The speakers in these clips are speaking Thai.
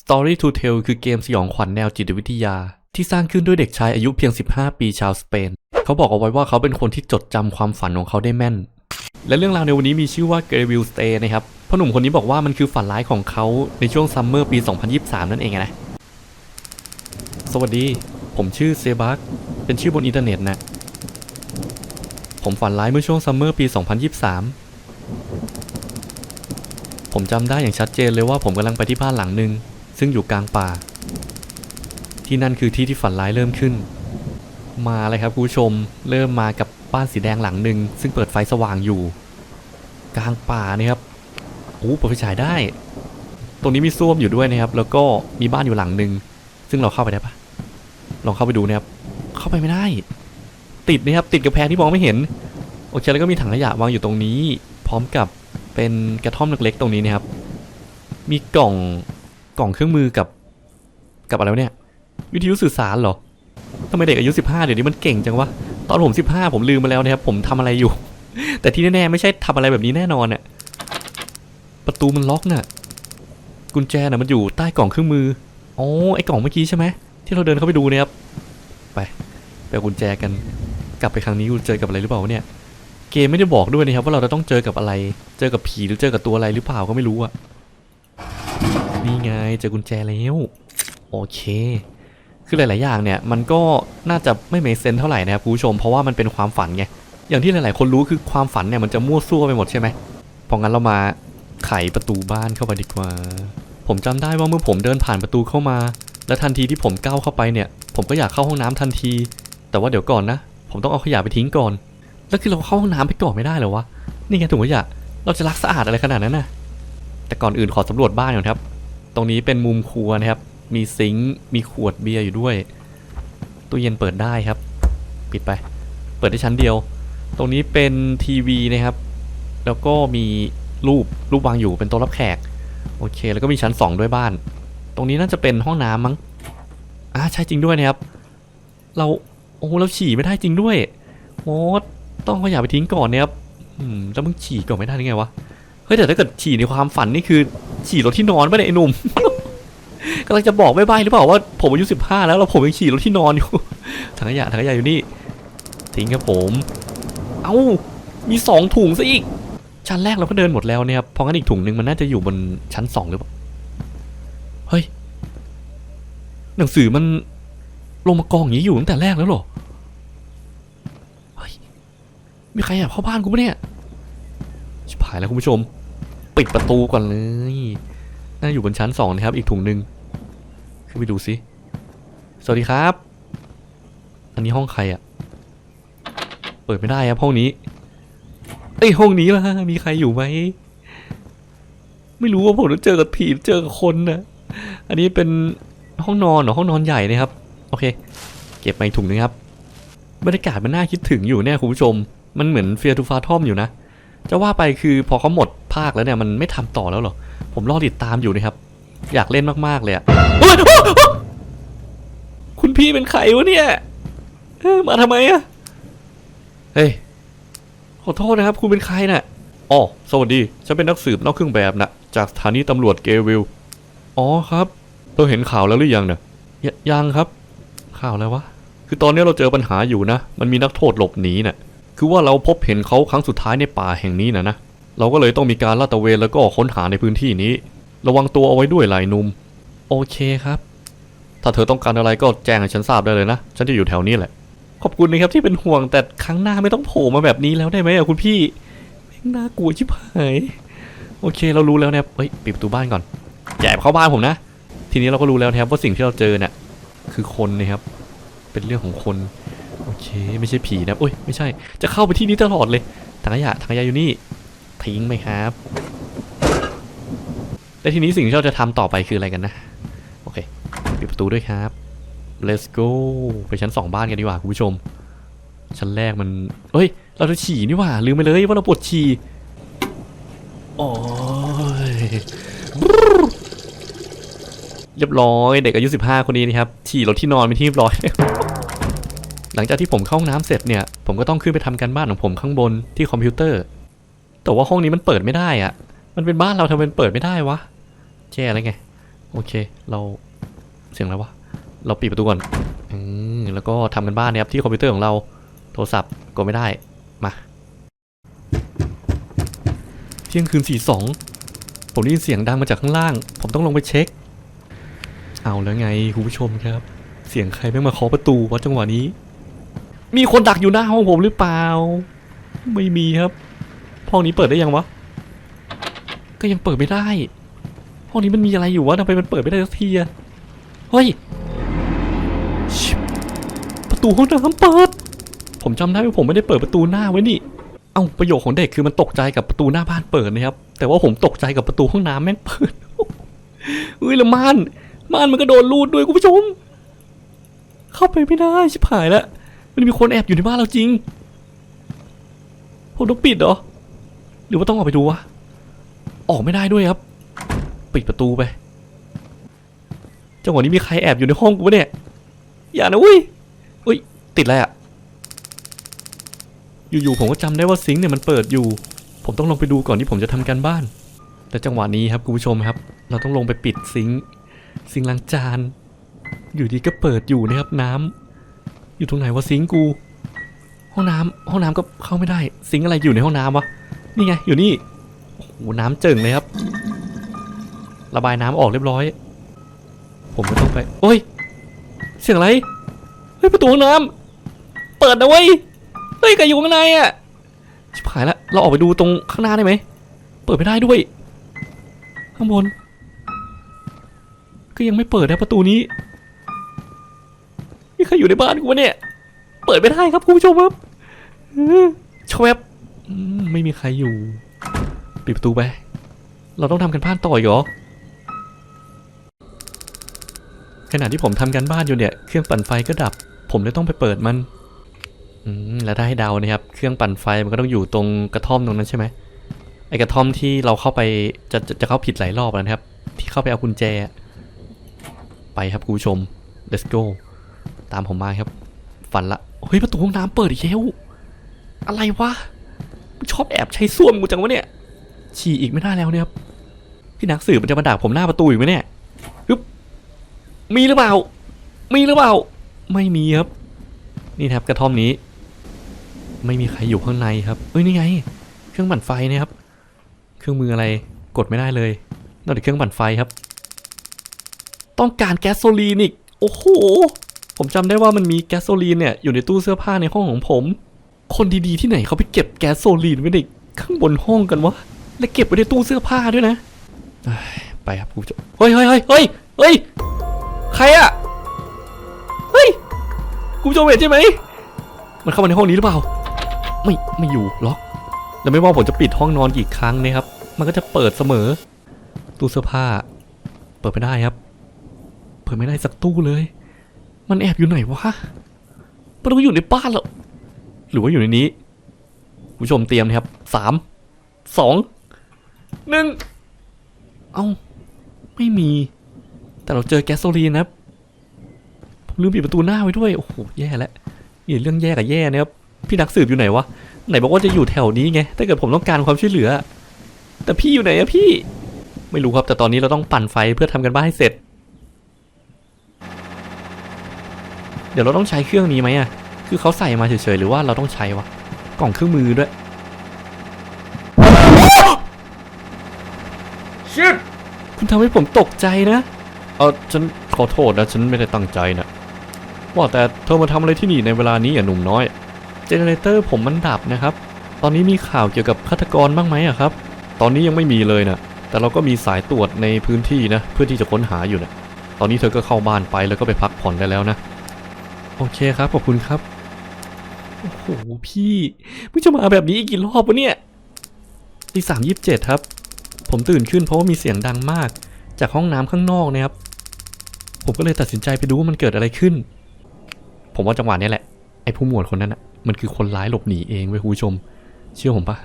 Story to Tell คือเกมสยองขวัญแนวจิตวิทยา ที่สร้างขึ้นด้วยเด็กชายอายุเพียง 15 ปีชาวสเปน เขาบอกเอาไว้ว่าเขาเป็นคนที่จดจำความฝันของเขาได้แม่น และเรื่องราวในวันนี้มีชื่อว่า g r e v i l Stay นะครับพ่อหนุ่มคนนี้บอกว่ามันคือฝันร้ายของเขาในช่วงซัมเมอร์ปี 2023 นั่นเองนะ สวัสดี ผมชื่อเซบักเป็นชื่อบนอินเทอร์เน็ตนะ ผมฝันร้ายเมื่อช่วงซัมเมอร์ปี 2023 ผมจำได้อย่างชัดเจนเลยว่าผมกำลังไปที่บ้านหลังหนึ่ง ซึ่งอยู่กลางป่า ที่นั่นคือที่ที่ฝันร้ายเริ่มขึ้น มาเลยครับคุณผู้ชมเริ่มมากับบ้านสีแดงหลังหนึ่งซึ่งเปิดไฟสว่างอยู่ กลางป่านี่ครับโอ้เปิดไฟฉายได้ ตรงนี้มีส้วมอยู่ด้วยนะครับ แล้วก็มีบ้านอยู่หลังหนึ่งซึ่งเราเข้าไปได้ปะลองเข้าไปดูนะครับ เข้าไปไม่ได้ ติดนะครับติดกับแพงที่มองไม่เห็นโอเคแล้วก็มีถังขยะวางอยู่ตรงนี้ พร้อมกับเป็นกระท่อมเล็กๆตรงนี้นะครับ มีกล่อง กล่องเครื่องมือกับ กับอะไรวะเนี่ย วิทยุสื่อสารเหรอทำไมเด็กอายุ 15 เดี๋ยวนี้มันเก่งจังวะ ตอนผม 15 ผมลืมไปแล้วนะครับ ผมทำอะไรอยู่ แต่ที่แน่ๆไม่ใช่ทำอะไรแบบนี้แน่นอนน่ะประตูมันล็อกน่ะ กุญแจน่ะมันอยู่ใต้กล่องเครื่องมือ อ๋อ ไอ้กล่องเมื่อกี้ใช่ไหมที่เราเดินเข้าไปดูเนี่ยครับ ไปไปกุญแจกัน กลับไปครั้งนี้กูเจอกับอะไรหรือเปล่าเนี่ย เกมไม่ได้บอกด้วยนะครับว่าเราจะต้องเจอกับอะไร เจอกับผีหรือเจอกับตัวอะไรหรือเปล่าก็ไม่รู้อะ นี่ไงเจอกุญแจแล้วโอเค คือหลาย ๆ อย่างเนี่ยมันก็น่าจะไม่เมเซนเท่าไหร่นะครับคุณผู้ชม เพราะว่ามันเป็นความฝันไงอย่างที่หลาย ๆ คนรู้คือความฝันเนี่ยมันจะมั่วซั่วไปหมดใช่ไหมเพราะงั้นเรามาไขประตูบ้านเข้าไปดีกว่า ผมจำได้ว่าเมื่อผมเดินผ่านประตูเข้ามา และทันทีที่ผมก้าวเข้าไปเนี่ย ผมก็อยากเข้าห้องน้ำทันที แต่ว่าเดี๋ยวก่อนนะ ผมต้องเอาขยะไปทิ้งก่อน แล้วคือเราเข้าห้องน้ำไปก่อนไม่ได้เหรอวะ นี่ไงถุงขยะ เราจะรักสะอาดอะไรขนาดนั้นน่ะแต่ก่อนอื่นขอสำรวจบ้านก่อนครับ ตรงนี้เป็นมุมครัวนะครับ มีซิงค์มีขวดเบียร์อยู่ด้วย ตู้เย็นเปิดได้ครับ ปิดไป เปิดได้ชั้นเดียว ตรงนี้เป็นทีวีนะครับ แล้วก็มีรูปรูปวางอยู่เป็นโต๊ะรับแขก โอเค แล้วก็มีชั้นสองด้วยบ้าน ตรงนี้น่าจะเป็นห้องน้ำมั้งอ่าใช่จริงด้วยนะครับ เราโอ้เราฉี่ไม่ได้จริงด้วยโอ้ต้องเอาขยะไปทิ้งก่อนเนี่ยครับอืมแล้วมึงฉี่ก่อนไม่ได้ได้ไงวะ ฮ้ยแต่ถ้าเกิดฉี่ในความฝันนี่คือฉี่รถที่นอนไม่ได้ไอ้หนุ่มกำลังจะบอกไม่ใบ้หรือเปล่าว่าผมอายุสิบห้าแล้วแล้วผมยังขี่รถที่นอนอยู่ถังขยะถังขยะอยู่นี่ทิ้งครับผม เอ้ามีสองถุงซะอีก ชั้นแรกเราก็เดินหมดแล้วเนี่ยครับเพราะงั้นอีกถุงหนึ่งมันน่าจะอยู่บนชั้นสองหรือเปล่าเฮ้ยหนังสือมันลงมากองอย่างนี้อยู่ตั้งแต่แรกแล้วหรอเฮ้ยมีใครแอบเข้าบ้านกูปะเนี่ยชิบหายแล้วคุณผู้ชม ปิดประตูก่อนเลย น่าอยู่บนชั้นสองนะครับ อีกถุงหนึ่งขึ้นไปดูสิ สวัสดีครับ อันนี้ห้องใครอะ่ะเปิดไม่ได้ครับห้องนี้ เอ้ยห้องนี้ล่ะ มีใครอยู่ไหม ไม่รู้ว่าผมจะเจอกับผีเจอกับคนนะ อันนี้เป็นห้องนอนเหรอห้องนอนใหญ่นะครับ โอเค เก็บมาอีกถุงนึงครับ บรรยากาศมันน่าคิดถึงอยู่เนี่ยคุณผู้ชม มันเหมือนเฟียร์ทูฟาทอมอยู่นะ จะว่าไปคือพอเขาหมด ภาคแล้วเนี่ยมันไม่ทำต่อแล้วเหรอ ผมรอติดตามอยู่นะครับ อยากเล่นมากๆเลยอะโอ๊ยโอ๊ยโอ๊ยคุณพี่เป็นใครวะเนี่ยเอ้ยมาทำไมอะเฮ้ยขอโทษนะครับ คุณเป็นใครน่ะอ๋อสวัสดีฉันเป็นนักสืบนอกเครื่องแบบนะจากสถานีตำรวจเกวิลอ๋อครับเราเห็นข่าวแล้วหรือยังเนี่ยยยังครับ ข่าวอะไรวะคือตอนนี้เราเจอปัญหาอยู่นะ มันมีนักโทษหลบหนีน่ะคือว่าเราพบเห็นเขาครั้งสุดท้ายในป่าแห่งนี้นะนะ เราก็เลยต้องมีการลาดตระเวนแล้วก็ค้นหาในพื้นที่นี้ ระวังตัวเอาไว้ด้วยหลายนุ่ม โอเคครับ ถ้าเธอต้องการอะไรก็แจ้งให้ฉันทราบได้เลยนะ ฉันจะอยู่แถวนี้แหละ ขอบคุณนะครับที่เป็นห่วงแต่ครั้งหน้าไม่ต้องโผล่มาแบบนี้แล้วได้ไหมอะคุณพี่แม่งน่ากลัวชิบหายโอเค เรารู้แล้วนะครับเฮ้ยปิดประตูบ้านก่อนแอบเข้าบ้านผมนะ ทีนี้เราก็รู้แล้วนะครับว่าสิ่งที่เราเจอเนี่ยคือคนนะครับ เป็นเรื่องของคน โอเค ไม่ใช่ผีนะโอ้ย ไม่ใช่ จะเข้าไปที่นี้ตลอดเลยถังขยะถังขยะอยู่นี่ ทิ้งไหมครับ และทีนี้สิ่งที่เราจะทำต่อไปคืออะไรกันนะ โอเคปิดประตูด้วยครับ let's go ไปชั้นสองบ้านกันดีกว่าคุณผู้ชม ชั้นแรกมันเอ้ย เราจะฉี่นี่หว่า ลืมไปเลยว่าเราปวดฉี่โอ้ยเรียบร้อยเด็กอายุ 15 คนนี้นะครับฉี่รถที่นอนไปที่เรียบร้อย หลังจากที่ผมเข้าห้องน้ำเสร็จเนี่ย ผมก็ต้องขึ้นไปทำการบ้านของผมข้างบนที่คอมพิวเตอร์ แต่ว่าห้องนี้มันเปิดไม่ได้อะมันเป็นบ้านเราทำไมมันเปิดไม่ได้วะแจ้แล้วไง โอเค เราเสียงอะไรวะ เราปิดประตูก่อน อืม แล้วก็ทำกันบ้านนี่ยครับที่คอมพิวเตอร์ของเรา โทรศัพท์กดไม่ได้ มา เที่ยงคืนสี่สอง ผมได้ยินเสียงดังมาจากข้างล่าง ผมต้องลงไปเช็ค เอาแล้วไงคุณผู้ชมครับ เสียงใครแม่งมาเคาะประตูวะจังหวะนี้ มีคนดักอยู่หน้าห้องผมหรือเปล่า ไม่มีครับ ห้องนี้เปิดได้ยังวะ ก็ยังเปิดไม่ได้ ห้องนี้มันมีอะไรอยู่วะทำไมมันเปิดไม่ได้สักทีอะเฮ้ย ประตูห้องน้ำเปิด ผมจำได้ว่าผมไม่ได้เปิดประตูหน้าไว้นี่ เอ้าประโยคของเด็กคือมันตกใจกับประตูหน้าบ้านเปิดนะครับ แต่ว่าผมตกใจกับประตูห้องน้ำแม่งเปิดเฮ้ยล้วม่านม่านมันก็โดนรูดด้วยคุณผู้ชม เข้าไปไม่ได้ชิบหายแล้ว มันมีคนแอบอยู่ในบ้านเราจริงผมต้องปิดเหรอ หรือว่าต้องออกไปดูวะ ออกไม่ได้ด้วยครับ ปิดประตูไป จังหวะนี้มีใครแอบอยู่ในห้องกูเนี่ย อย่านะเว้ยอุ้ย ติดอะไรอะอยู่ๆผมก็จำได้ว่าซิงค์เนี่ยมันเปิดอยู่ ผมต้องลงไปดูก่อนที่ผมจะทำการบ้าน แต่จังหวะนี้ครับคุณผู้ชมครับ เราต้องลงไปปิดซิงค์ซิงค์ล้างจาน อยู่ดีก็เปิดอยู่นะครับน้ำอยู่ตรงไหนวะซิงค์กู ห้องน้ำห้องน้ำก็เข้าไม่ได้ ซิงค์อะไรอยู่ในห้องน้ำวะ นี่ไง อยู่นี่โอ้โหน้ำเจิ่งเลยครับ ระบายน้ำออกเรียบร้อย ผมก็ต้องไปโอ้ย เสียงอะไร เฮ้ยประตูห้องน้ำเปิดนะเว้ย เฮ้ยใครอยู่ข้างในอะ ชิบหายละ เราออกไปดูตรงข้างหน้าได้ไหม เปิดไม่ได้ด้วย ข้างบน ก็ยังไม่เปิดนะประตูนี้มีใครอยู่ในบ้านกูวะเนี่ย เปิดไม่ได้ครับคุณผู้ชมครับเออชวบอืม ไม่มีใครอยู่ ปิดประตูไป เราต้องทำกันบ้านต่ออีกเหรอ ขณะที่ผมทำกันบ้านอยู่เนี่ย เครื่องปั่นไฟก็ดับ ผมเลยต้องไปเปิดมัน อืม แล้วได้เดานะครับ เครื่องปั่นไฟมันก็ต้องอยู่ตรงกระท่อมตรงนั้นใช่ไหมไอ้กระท่อมที่เราเข้าไปจะจะจะเข้าผิดหลายรอบแล้วนะครับ ที่เข้าไปเอากุญแจ ไปครับคุณผู้ชม let's go ตามผมมาครับ ฝันละ เฮ้ย ประตูห้องน้ำเปิดอีกแล้วอะไรวะ ชอบแอบใช้ส้วมกูจังวะเนี่ย ฉี่อีกไม่ได้แล้วเนี่ยครับ พี่นักสืบมันจะมาดักผมหน้าประตูอีกไหมเนี่ยฮึบมีหรือเปล่า มีหรือเปล่า ไม่มีครับ นี่ครับกระท่อมนี้ ไม่มีใครอยู่ข้างในครับ เอ้ยนี่ไง เครื่องปั่นไฟเนะครับ เครื่องมืออะไร กดไม่ได้เลย นอกจากเครื่องปั่นไฟครับ ต้องการแก๊สโซลีนอีก โอ้โห ผมจำได้ว่ามันมีแก๊สโซลีนเนี่ยอยู่ในตู้เสื้อผ้าในห้องของผม คนดีๆที่ไหนเขาไปเก็บแก๊สโซลีนไว้ในข้างบนห้องกันวะ และเก็บไว้ในตู้เสื้อผ้าด้วยนะ ไปครับคุณผู้ชมเฮ้ยเฮ้ยเฮ้ยเฮ้ยเฮ้ย ใครอะเฮ้ย คุณผู้ชมเห็นใช่ไหม มันเข้ามาในห้องนี้หรือเปล่า ไม่ ไม่อยู่ล็อก แล้วไม่ว่าผมจะปิดห้องนอนกี่ครั้งนะครับ มันก็จะเปิดเสมอ ตู้เสื้อผ้า เปิดไม่ได้ครับ เปิดไม่ได้สักตู้เลย มันแอบอยู่ไหนวะ มันต้องอยู่ในบ้านเหรอ หรือว่าอยู่ในนี้คุณผู้ชมเตรียมนะครับสามสองหนึ่งเอ้า ไม่มี แต่เราเจอแก๊สโซลีนนะครับผมลืมปิดประตูหน้าไว้ด้วย โอ้โห แย่แล้วนี่เรื่องแย่กับแย่นะครับ พี่นักสืบอยู่ไหนวะ ไหนบอกว่าจะอยู่แถวนี้ไง ถ้าเกิดผมต้องการความช่วยเหลือ แต่พี่อยู่ไหนอะพี่ ไม่รู้ครับ แต่ตอนนี้เราต้องปั่นไฟเพื่อทำกันบ้านให้เสร็จ เดี๋ยวเราต้องใช้เครื่องนี้ไหมอะ คือเขาใส่มาเฉยๆหรือว่าเราต้องใช้วะกล่องเครื่องมือด้วย ชิดคุณทำให้ผมตกใจนะเออฉันขอโทษนะ ฉันไม่ได้ตั้งใจนะว่าแต่เธอมาทำอะไรที่นี่ในเวลานี้อะหนุ่มน้อย เจเนเรเตอร์ผมมันดับนะครับ ตอนนี้มีข่าวเกี่ยวกับฆาตกรบ้างไหมอะครับ ตอนนี้ยังไม่มีเลยนะแต่เราก็มีสายตรวจในพื้นที่นะ เพื่อที่จะค้นหาอยู่นะตอนนี้เธอก็เข้าบ้านไปแล้วก็ไปพักผ่อนได้แล้วนะ โอเคครับ ขอบคุณครับ โอ้โหพี่มึงจะมาแบบนี้อีกกี่รอบวะเนี่ยตีสามยี่สิบเจ็ดครับ ผมตื่นขึ้นเพราะว่ามีเสียงดังมาก จากห้องน้ำข้างนอกนะครับ ผมก็เลยตัดสินใจไปดูว่ามันเกิดอะไรขึ้น ผมว่าจังหวะนี้แหละไอ้ผู้หมวดคนนั้นอะมันคือคนร้ายหลบหนีเองเว้ยคุณผู้ชม เชื่อผมปะ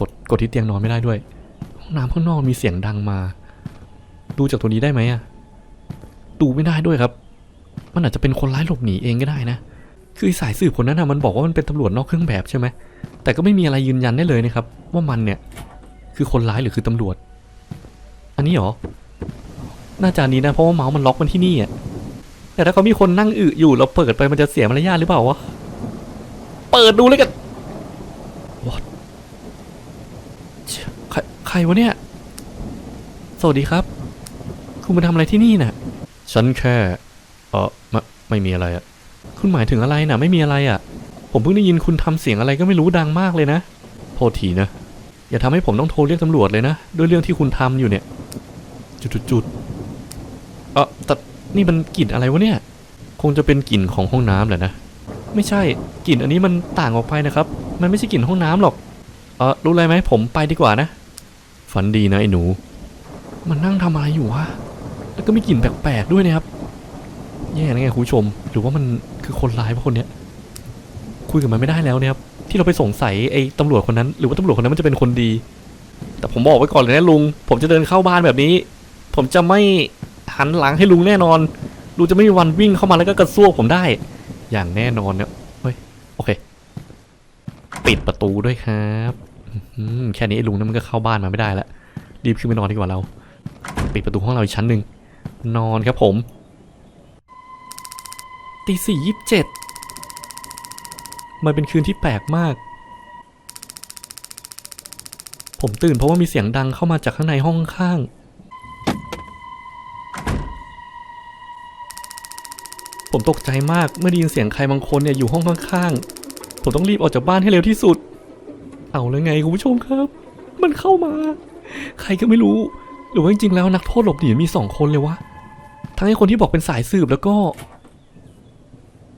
กดกดที่เตียงนอนไม่ได้ด้วย ห้องน้ำข้างนอกมีเสียงดังมา ดูจากตัวนี้ได้ไหมอะดูไม่ได้ด้วยครับ มันอาจจะเป็นคนร้ายหลบหนีเองก็ได้นะ คือสายสืบคนนั้นอะมันบอกว่ามันเป็นตำรวจนอกเครื่องแบบใช่ไหมแต่ก็ไม่มีอะไรยืนยันได้เลยนะครับ ว่ามันเนี่ย คือคนร้ายหรือคือตำรวจ อันนี้หรอน่าจะนี้นะเพราะว่าเมาส์มันล็อกมันที่นี่อะแต่ถ้าเขามีคนนั่งอึอยู่เราเปิดไปมันจะเสียมารยาทหรือเปล่าวะเปิดดูเลยกัน What เชี่ยใครใครวะเนี่ย สวัสดีครับ คุณมาทำอะไรที่นี่น่ะ ฉันแค่ เออไม่ไม่มีอะไรอะ คุณหมายถึงอะไรน่ะไม่มีอะไรอะผมเพิ่งได้ยินคุณทำเสียงอะไรก็ไม่รู้ดังมากเลยนะ โทษทีนะ อย่าทำให้ผมต้องโทรเรียกตำรวจเลยนะ ด้วยเรื่องที่คุณทำอยู่เนี่ย จุดจุดจุดเออแต่นี่มันกลิ่นอะไรวะเนี่ย คงจะเป็นกลิ่นของห้องน้ำแหละนะ ไม่ใช่กลิ่นอันนี้มันต่างออกไปนะครับ มันไม่ใช่กลิ่นห้องน้ำหรอก เออรู้อะไรไหมผมไปดีกว่านะ ฝันดีนะไอ้หนู มันนั่งทำอะไรอยู่วะ แล้วก็มีกลิ่นแปลกๆด้วยนะครับ แย่นะไงคุณผู้ชม หรือว่ามัน คือคนร้ายพวกคนเนี้ย คุยกับมันไม่ได้แล้วนะครับ ที่เราไปสงสัยไอ้ตำรวจคนนั้น หรือว่าตำรวจคนนั้นมันจะเป็นคนดี แต่ผมบอกไว้ก่อนเลยนะลุง ผมจะเดินเข้าบ้านแบบนี้ ผมจะไม่หันหลังให้ลุงแน่นอน ลุงจะไม่มีวันวิ่งเข้ามาแล้วก็กระซวกผมได้ อย่างแน่นอนเนี่ยเฮ้ย โอเค ปิดประตูด้วยครับแค่นี้ไอ้ลุงนั้นมันก็เข้าบ้านมาไม่ได้แล้ว รีบขึ้นไปนอนดีกว่าเรา ปิดประตูห้องเราอีกชั้นหนึ่งนอนครับผม ตีสี่ยี่สิบเจ็ดมันเป็นคืนที่แปลกมาก ผมตื่นเพราะว่ามีเสียงดังเข้ามาจากข้างในห้องข้าง ผมตกใจมากเมื่อได้ยินเสียงใครบางคนเนี่ยอยู่ห้องข้างๆ ผมต้องรีบออกจากบ้านให้เร็วที่สุด เอาแล้วไงคุณผู้ชมครับ มันเข้ามา ใครก็ไม่รู้ หรือว่าจริงๆแล้วนักโทษหลบหนีมีสองคนเลยวะ ทั้งไอ้คนที่บอกเป็นสายสืบแล้วก็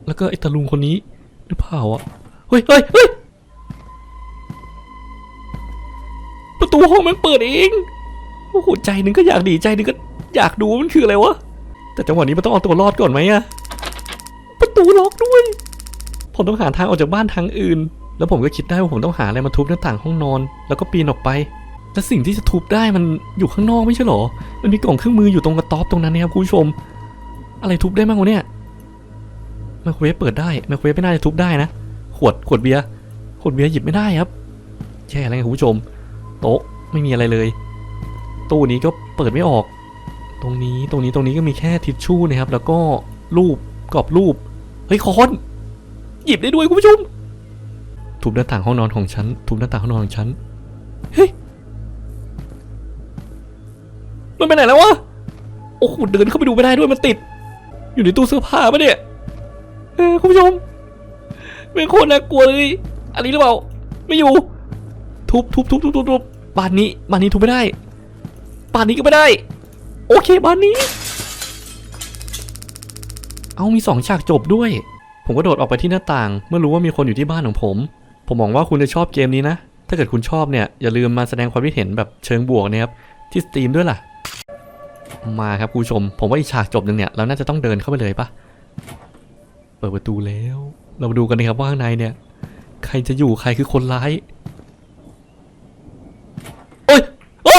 แล้วก็ไอ้ตาลุงคนนี้หรือเปล่าอะเฮ้ยเฮ้ยเฮ้ยประตูห้องมันเปิดเองโอ้โหใจหนึ่งก็อยากดีใจหนึ่งก็อยากดูมันคืออะไรวะแต่จังหวะนี้มันต้องเอาตัวรอดก่อนไหมอะประตูล็อกด้วย ผมต้องหาทางออกจากบ้านทางอื่น แล้วผมก็คิดได้ว่าผมต้องหาอะไรมาทุบหน้าต่างห้องนอน แล้วก็ปีนออกไปแต่สิ่งที่จะทุบได้มันอยู่ข้างนอกไม่ใช่หรอ มันมีกล่องเครื่องมืออยู่ตรงกระต๊อบตรงนั้นนะครับคุณผู้ชม อะไรทุบได้บ้างวะเนี่ย ไมโครเวฟเปิดได้ไมโครเวฟไม่น่าจะทุบได้นะ ขวดขวดเบียร์ขวดเบียร์หยิบไม่ได้ครับแย่แล้วไงคุณผู้ชม โต๊ะไม่มีอะไรเลย ตู้นี้ก็เปิดไม่ออก ตรงนี้ตรงนี้ตรงนี้ก็มีแค่ทิชชู่นะครับ แล้วก็รูปกรอบรูปเฮ้ยคอนหยิบได้ด้วยคุณผู้ชมทุบหน้าต่างห้องนอนของฉันทุบหน้าต่างห้องนอนของฉันเฮ้ยมันไปไหนแล้ววะโอ้โหเดินเข้าไปดูไม่ได้ด้วยมันติด อยู่ในตู้เสื้อผ้าปะเนี่ย เออคุณผู้ชมเป็นคนน่ากลัวเลย อันนี้หรือเปล่า ไม่อยู่ ทุบทุบทุบทุบทุบทุบบ้านนี้บ้านนี้ทุบไม่ได้บ้านนี้ก็ไม่ได้ โอเคบ้านนี้ เอามีสองฉากจบด้วย ผมก็โดดออกไปที่หน้าต่าง เมื่อรู้ว่ามีคนอยู่ที่บ้านของผม ผมหวังว่าคุณจะชอบเกมนี้นะ ถ้าเกิดคุณชอบเนี่ยอย่าลืมมาแสดงความคิดเห็นแบบเชิงบวกนะครับที่สตรีมด้วยล่ะ มาครับคุณผู้ชม ผมว่าอีกฉากจบหนึ่งเนี่ยเราน่าจะต้องเดินเข้าไปเลยปะ ปิดประตูแล้ว เรามาดูกันนะครับว่าข้างในเนี่ย ใครจะอยู่ใครคือคนร้ายโอ้ยโอ้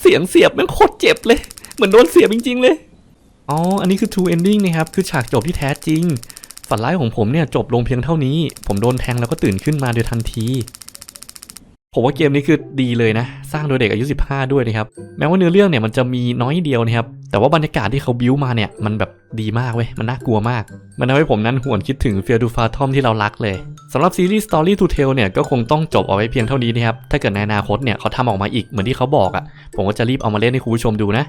เสียงเสียบแมันโคตรเจ็บเลย เหมือนโดนเสียบจริง ๆ เลย อ๋อ อันนี้คือ true ending นะครับ คือฉากจบที่แท้จริง ฝันร้ายของผมเนี่ยจบลงเพียงเท่านี้ ผมโดนแทงแล้วก็ตื่นขึ้นมาโดยทันที ผมว่าเกมนี้คือดีเลยนะ สร้างโดยเด็กอายุ 15 ด้วยนะครับ แม้ว่าเนื้อเรื่องเนี่ยมันจะมีน้อยเดียวนะครับ แต่ว่าบรรยากาศที่เขาบิ้วมาเนี่ย มันแบบดีมากเว้ย มันน่ากลัวมาก มันทำให้ผมนั้นหวนคิดถึงเฟียดูฟาทอมที่เรารักเลยสำหรับซีรีส์ Story to Tell เนี่ยก็คงต้องจบเอาไว้เพียงเท่านี้นะครับ ถ้าเกิดในอนาคตเนี่ยเขาทำออกมาอีกเหมือนที่เขาบอกอะ่ะ ผมก็จะรีบเอามาเล่นให้คุณผู้ชมดูนะ